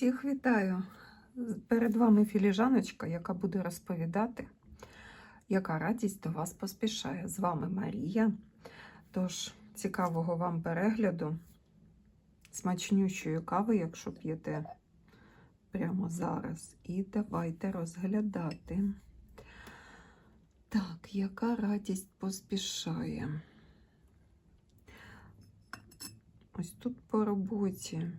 Всіх вітаю! Перед вами філіжаночка, яка буде розповідати, яка радість до вас поспішає. З вами Марія. Тож, цікавого вам перегляду, смачнючої кави, якщо п'єте прямо зараз. І давайте розглядати. Так, яка радість поспішає? Ось тут по роботі.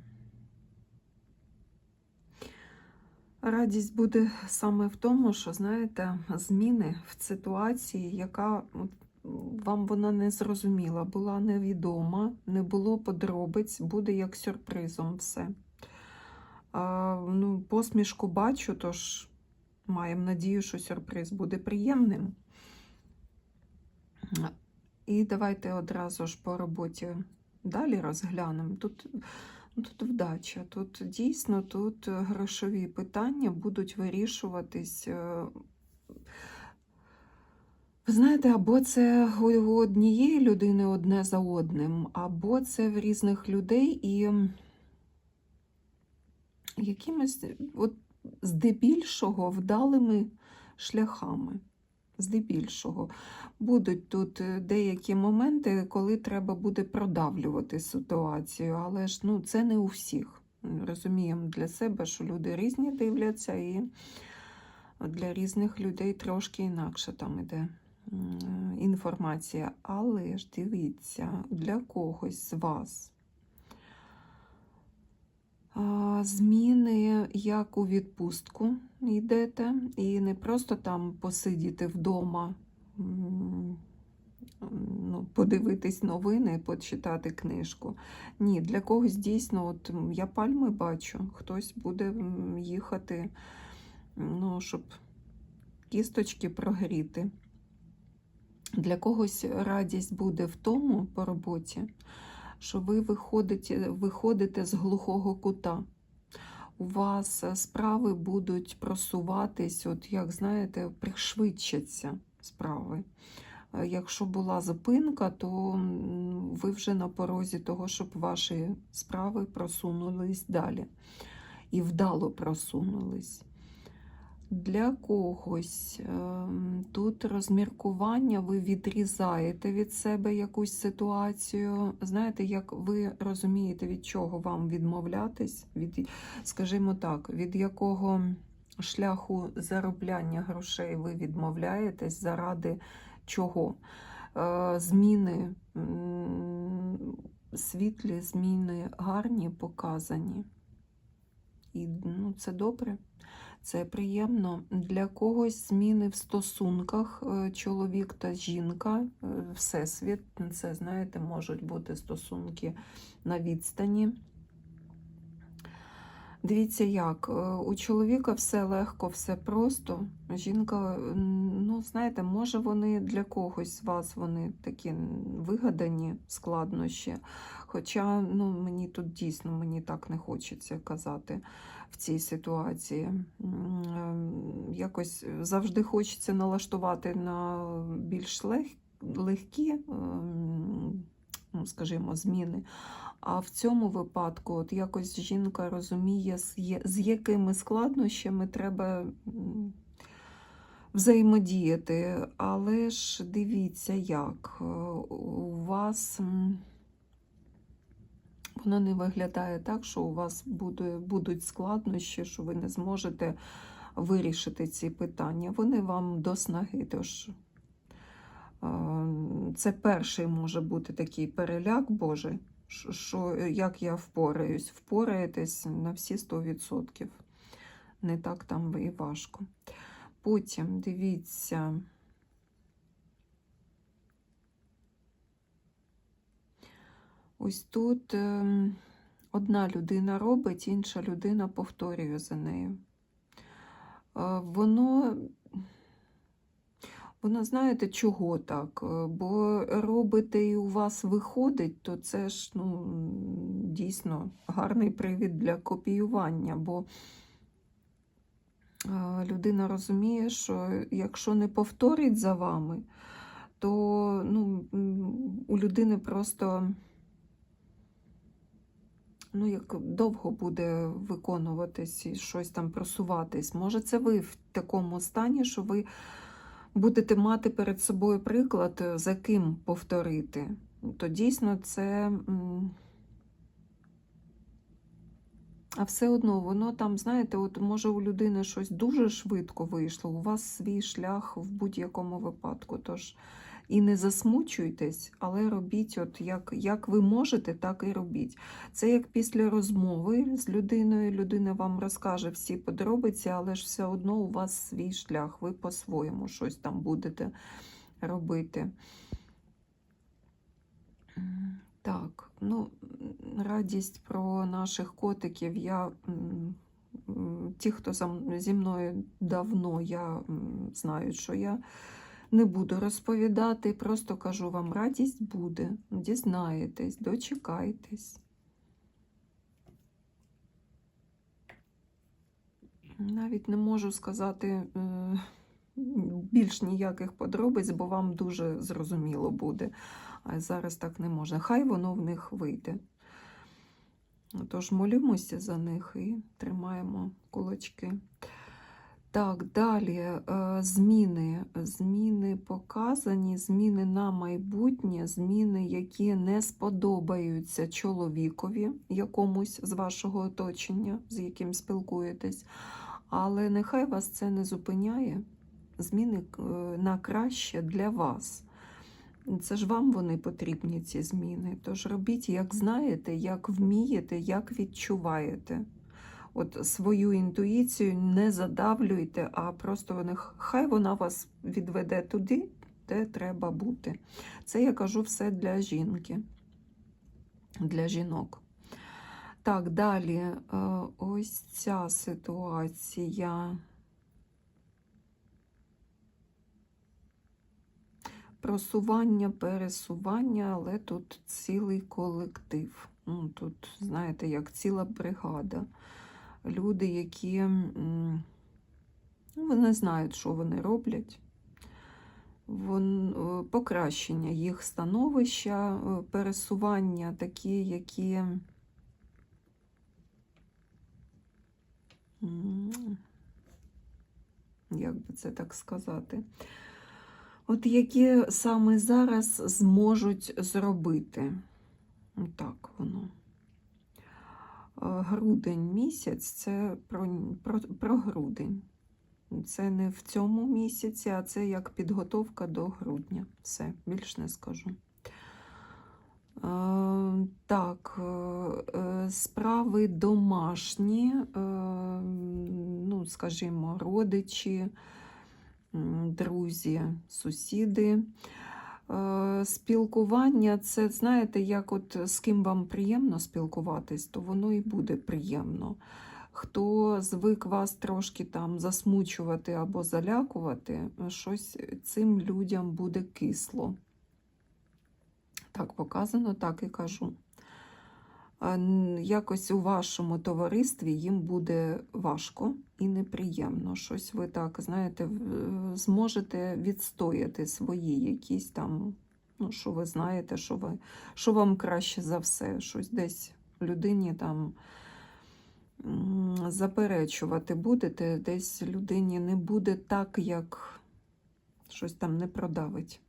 Радість буде саме в тому, що, знаєте, зміни в ситуації, яка вам вона не зрозуміла, була невідома, не було подробиць, буде як сюрпризом все. А, ну, Посмішку бачу, тож маємо надію, що сюрприз буде приємним. І давайте одразу ж по роботі далі розглянемо. Тут Тут вдача, тут дійсно тут грошові питання будуть вирішуватись. е, Ви знаєте, або це у однієї людини одне за одним, або це в різних людей і якимось от здебільшого вдалими шляхами. Здебільшого будуть тут е, деякі моменти, коли треба буде продавлювати ситуацію, але ж ну, це не у всіх. Розуміємо для себе, що люди різні дивляться, і для різних людей трошки інакше там іде інформація. Але ж дивіться, для когось з вас зміни, як у відпустку йдете, і не просто там посидіти вдома, ну, подивитись новини, почитати книжку. Ні, для когось дійсно, от я пальми бачу, хтось буде їхати, ну, щоб кісточки прогріти. Для когось радість буде в тому по роботі, що ви виходите, виходите з глухого кута. У вас справи будуть просуватись, от як знаєте, пришвидшаться справи. Якщо була зупинка, то ви вже на порозі того, щоб ваші справи просунулись далі. І вдало просунулись. Для когось ем, тут розміркування, ви відрізаєте від себе якусь ситуацію. Знаєте, як ви розумієте, від чого вам відмовлятись, від, скажімо так, від якого шляху заробляння грошей ви відмовляєтесь, заради чого? Е, зміни світлі, зміни гарні, показані. І ну, це добре. Це приємно. Для когось зміни в стосунках е, чоловік та жінка, е, всесвіт. Це, знаєте, можуть бути стосунки на відстані. Дивіться, як е, у чоловіка все легко, все просто. Жінка, ну, знаєте, може, вони для когось з вас вони такі вигадані складнощі. Хоча ну, мені тут дійсно мені так не хочеться казати в цій ситуації. Ем, якось завжди хочеться налаштувати на більш лег, легкі, ем, ну, скажімо, зміни. А в цьому випадку от якось жінка розуміє, з якими складнощами треба взаємодіяти. Але ж дивіться, як е, у вас воно не виглядає так, що у вас буде, будуть складнощі, що ви не зможете вирішити ці питання. Вони вам до снаги. Тож це перший може бути такий переляк Божий, що як я впораюсь, впораєтесь на всі 100%. Не так там і важко. Потім дивіться. Ось тут ем, одна людина робить, інша людина повторює за нею. Воно, воно знаєте, чого так? Е, бо робите і у вас виходить, то це ж ну, дійсно гарний привід для копіювання. бо Людина розуміє, що якщо не повторить за вами, то ну, у людини просто ну, як довго буде виконуватись і щось там просуватись. Може, це ви в такому стані, що ви будете мати перед собою приклад, е, за ким повторити. То дійсно це. А все одно, воно там, знаєте, от може у людини щось дуже швидко вийшло, у вас свій шлях в будь-якому випадку. Тож і не засмучуйтесь, але робіть, от як, як ви можете, так і робіть. Це як після розмови з людиною, людина вам розкаже всі подробиці, але ж все одно у вас свій шлях, ви по-своєму щось там будете робити. Так, ну, радість про наших котиків. Я, ті, хто зі мною давно, я м, знають, що я не буду розповідати, просто кажу вам, радість буде, дізнаєтесь, дочекайтесь. Навіть не можу сказати е, більш ніяких подробиць, бо вам дуже зрозуміло буде. А зараз так не можна. Хай воно в них вийде. Тож молимося за них і тримаємо кулачки. Так, далі е, зміни. Зміни показані, зміни на майбутнє, зміни, які не сподобаються чоловікові якомусь з вашого оточення, з яким спілкуєтесь. Але нехай вас це не зупиняє. Зміни е, на краще для вас. Це ж вам вони потрібні, ці зміни. Тож робіть, як знаєте, як вмієте, як відчуваєте. От свою інтуїцію не задавлюйте, а просто вони, хай вона вас відведе туди, де треба бути. Це я кажу все для жінки, для жінок. Так, далі, е, ось ця ситуація. Просування, пересування, але тут цілий колектив. Ну, тут, знаєте, як ціла бригада. Люди, які ну, вони знають, що вони роблять. Вон, е, покращення їх становища, е, пересування такі, які. Як би це так сказати? От які саме зараз зможуть зробити. Так воно. Е, Грудень місяць це про, про, про грудень. Це не в цьому місяці, а це як підготовка до грудня. Все, більш не скажу. Е, Так, е, е, справи домашні, е, ну, скажімо, родичі, друзі, сусіди. Е, Спілкування це, знаєте, як от з ким вам приємно спілкуватись, то воно і буде приємно. Хто звик вас трошки там засмучувати або залякувати, щось цим людям буде кисло. Так показано, так і кажу. Якось у вашому товаристві їм буде важко і неприємно. Щось ви так, знаєте, зможете відстояти свої якісь там, ну, що ви знаєте, що, ви, що вам краще за все, щось десь людині там заперечувати будете, десь людині не буде так, як щось там не продавить.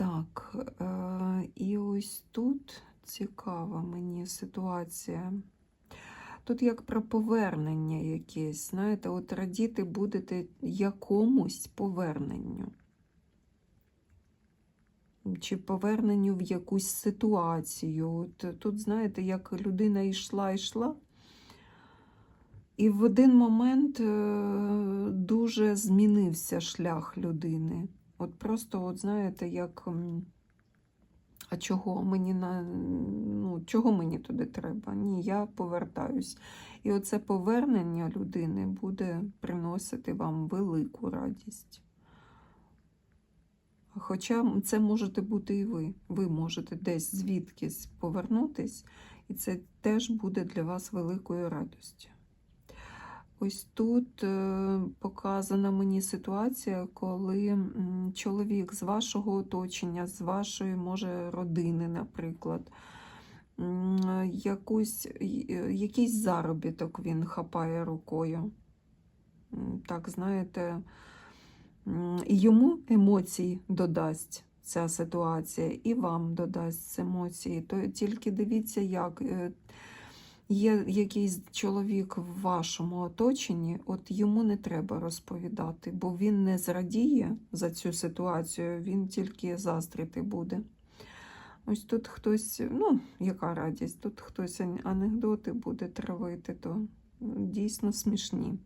Так, е, і ось тут цікава мені ситуація. Тут як про повернення якесь, знаєте, от радіти будете якомусь поверненню. Чи поверненню в якусь ситуацію. От тут, знаєте, як людина йшла, йшла, і в один момент е, дуже змінився шлях людини. От просто, от знаєте, як. А чого мені на ну, чого мені туди треба? Ні, я повертаюсь. І оце повернення людини буде приносити вам велику радість. Хоча це можете бути і ви. Ви можете десь звідкись повернутись, і це теж буде для вас великою радістю. Ось тут е, показана мені ситуація, коли чоловік з вашого оточення, з вашої, може, родини, наприклад, якусь, якийсь заробіток він хапає рукою. Так, знаєте, і йому емоцій додасть ця ситуація, і вам додасть емоції. То тільки дивіться, як е, є якийсь чоловік в вашому оточенні, от йому не треба розповідати, бо він не зрадіє за цю ситуацію, він тільки заздрити буде. Ось тут хтось, ну, яка радість, тут хтось анекдоти буде травити, то дійсно смішні.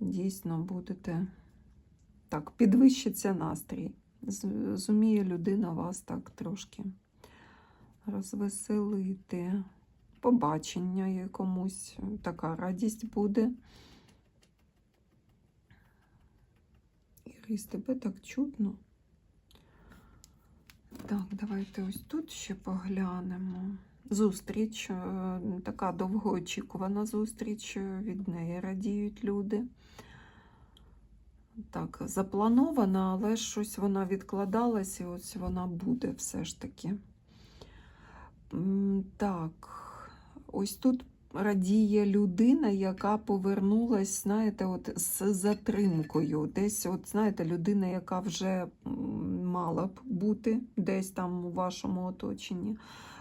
Дійсно будете так, підвищиться настрій. Зуміє людина вас так трошки розвеселити. Побачення якомусь, така радість буде. Ірис, тебе так чутно. Так, давайте ось тут ще поглянемо. Зустріч, е, така довгоочікувана зустріч, е, від неї радіють люди. Так, запланована, але щось вона відкладалась, і ось вона буде все ж таки. Так, ось тут радіє людина, яка повернулась, знаєте, от з затримкою. Десь, от, знаєте, людина, яка вже мала б бути десь там у вашому оточенні.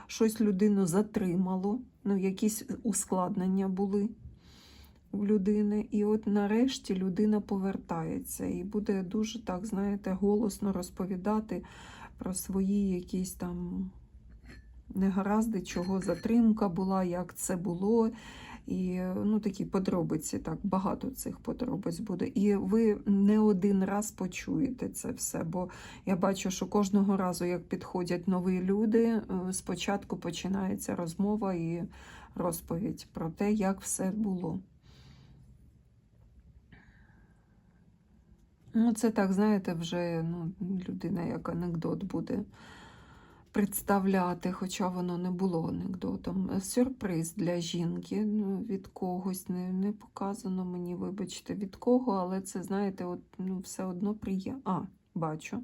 Щось людину затримало, ну, якісь ускладнення були у людини. І от нарешті людина повертається і буде дуже так, знаєте, голосно розповідати про свої якісь там негаразди, чого затримка була, як це було. І ну, такі подробиці, так, багато цих подробиць буде. І ви не один раз почуєте це все, бо я бачу, що кожного разу, як підходять нові люди, е, спочатку починається розмова і розповідь про те, як все було. Ну, це так, знаєте, вже ну, людина як анекдот буде представляти, хоча воно не було анекдотом. Сюрприз для жінки ну, від когось не, не показано мені, вибачте, від кого, але це, знаєте, от, ну, все одно приємно. А, бачу.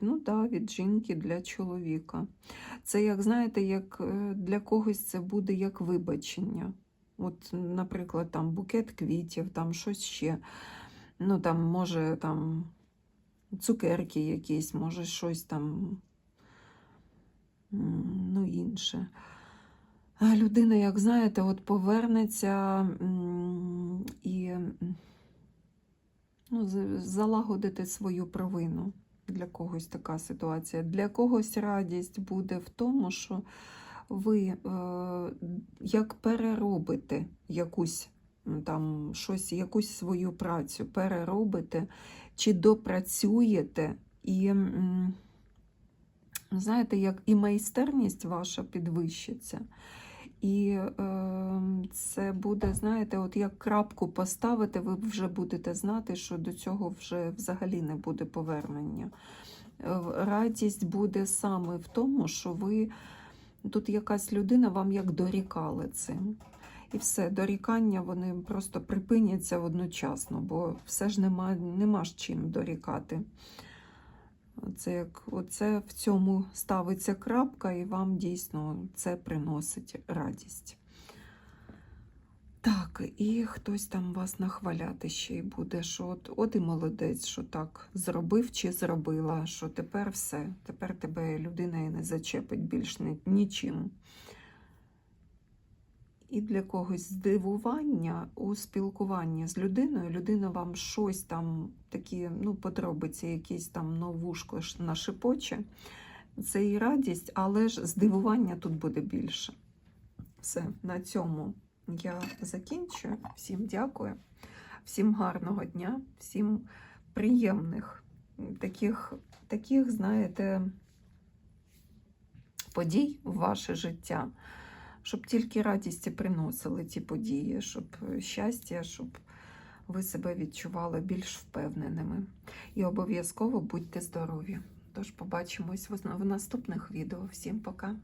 Ну да, від жінки для чоловіка. Це, як знаєте, як е, для когось це буде як вибачення. От, наприклад, там букет квітів, там щось ще. Ну, там, може, там цукерки якісь, може, щось там ну, інше. Людина, як знаєте, от повернеться і ну, залагодити свою провину. Для когось така ситуація. Для когось радість буде в тому, що ви е, як переробите якусь там щось, якусь свою працю, переробите чи допрацюєте і. Знаєте, як і майстерність ваша підвищиться. І е, це буде, знаєте, от як крапку поставити, ви вже будете знати, що до цього вже взагалі не буде повернення. Е, Радість буде саме в тому, що ви тут якась людина вам як дорікали цим. І все, дорікання вони просто припиняться одночасно, бо все ж нема, нема ж чим дорікати. Це як оце в цьому ставиться крапка, і вам дійсно це приносить радість. Так, і хтось там вас нахваляти ще й буде, що от, от і молодець, що так зробив чи зробила, що тепер все, тепер тебе людина і не зачепить більш ні- нічим. І для когось здивування у спілкуванні з людиною, людина вам щось там, такі ну, подробиці, якісь там новушко нашепоче. Це і радість, але ж здивування тут буде більше. Все, на цьому я закінчую. Всім дякую, всім гарного дня, всім приємних таких, таких знаєте, подій в ваше життя щоб тільки радість приносили ті події, щоб щастя, щоб ви себе відчували більш впевненими. І обов'язково будьте здорові. Тож побачимось в в наступних відео. Всім пока!